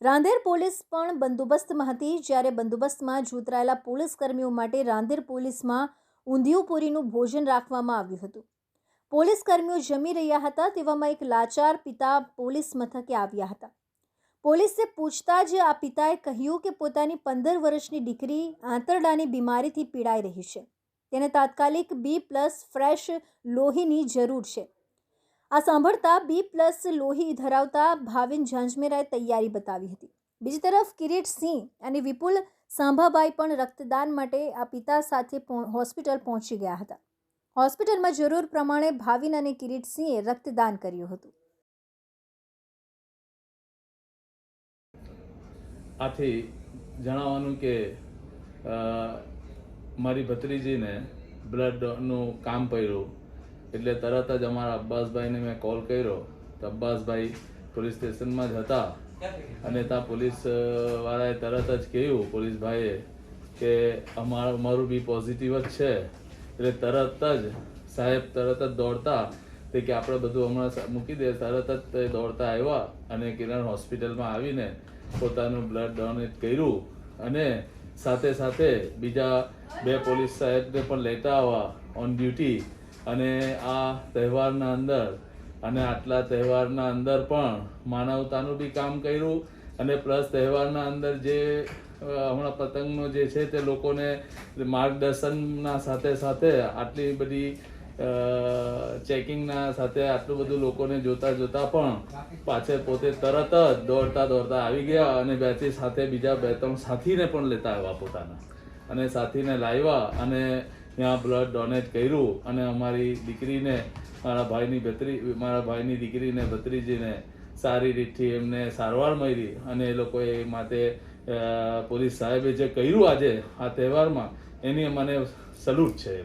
Rander police પણ બંદોબસ્તમાં હતી. જ્યારે બંદોબસ્તમાં જોતરાયેલા પોલીસ કર્મીઓ માટે રાંદેર પોલીસમાં ઊંધિયુપુરીનું ભોજન રાખવામાં આવ્યું હતું. પોલીસ કર્મીઓ જમી રહ્યા હતા તેવામાં એક લાચાર પિતા પોલીસ મથકે આવ્યા હતા. પોલીસે પૂછતા જ આ પિતાએ કહ્યું કે પોતાની પંદર વર્ષની દીકરી આંતરડાની બીમારીથી પીડાઈ રહી છે. તેને તાત્કાલિક બી પ્લસ ફ્રેશ લોહીની જરૂર છે. આ સાંભળતા બી પ્લસ લોહી ધરાવતા ભાવિન ઝાંઝમેરાએ તૈયારી બતાવી હતી. બીજી તરફ કિરીટ સિંહ અને વિપુલ સાંભાભાઈ પણ રક્તદાન માટે આ પિતા સાથે હોસ્પિટલ પહોંચી ગયા હતા. હોસ્પિટલમાં જરૂર પ્રમાણે ભાવિન અને કિરીટ સિંહે રક્તદાન કર્યું હતું. આથી જણાવવાનું કે મારી ભત્રીજીને બ્લડનું કામ પડ્યું. એટલે તરત જ અમારા અબ્બાસભાઈને મેં કોલ કર્યો. તો અબ્બાસભાઈ પોલીસ સ્ટેશનમાં જ હતા. અને ત્યાં પોલીસ વાળાએ તરત જ કહ્યું પોલીસભાઈએ કે અમારું મારું બી પોઝિટિવ જ છે. એટલે તરત જ સાહેબ તરત જ દોડતા તે કે આપણે બધું હમણાં મૂકી દે. તરત જ તે દોડતા આવ્યા અને કિરણ હોસ્પિટલમાં આવીને પોતાનું બ્લડ ડોનેટ કર્યું. અને સાથે સાથે બીજા બે પોલીસ સાહેબને પણ લેતા આવવા ઓન ડ્યુટી અને આ તહેવારના અંદર અને આટલા તહેવારના અંદર પણ માનવતાનું બી કામ કર્યું અને પ્લસ તહેવારના અંદર જે હમણાં પતંગનો જે છે તે લોકોને માર્ગદર્શનના સાથે સાથે આટલી બધી ચેકિંગના સાથે આટલું બધું લોકોને જોતા જોતા પણ પાછળ પોતે તરત જ દોડતા દોડતા આવી ગયા અને બેથી સાથે બીજા બે ત્રણ સાથીને પણ લેતા આવ્યા પોતાના. અને સાથીને લાવ્યા અને ત્યાં બ્લડ ડોનેટ કર્યું અને અમારી દીકરીને, મારા ભાઈની ભત્રી, મારા ભાઈની દીકરીને, ભત્રીજીને સારી રીતથી એમને સારવાર મળી અને એ લોકોએ માટે પોલીસ સાહેબે જે કર્યું આજે આ તહેવારમાં, એની મને સલૂટ છે.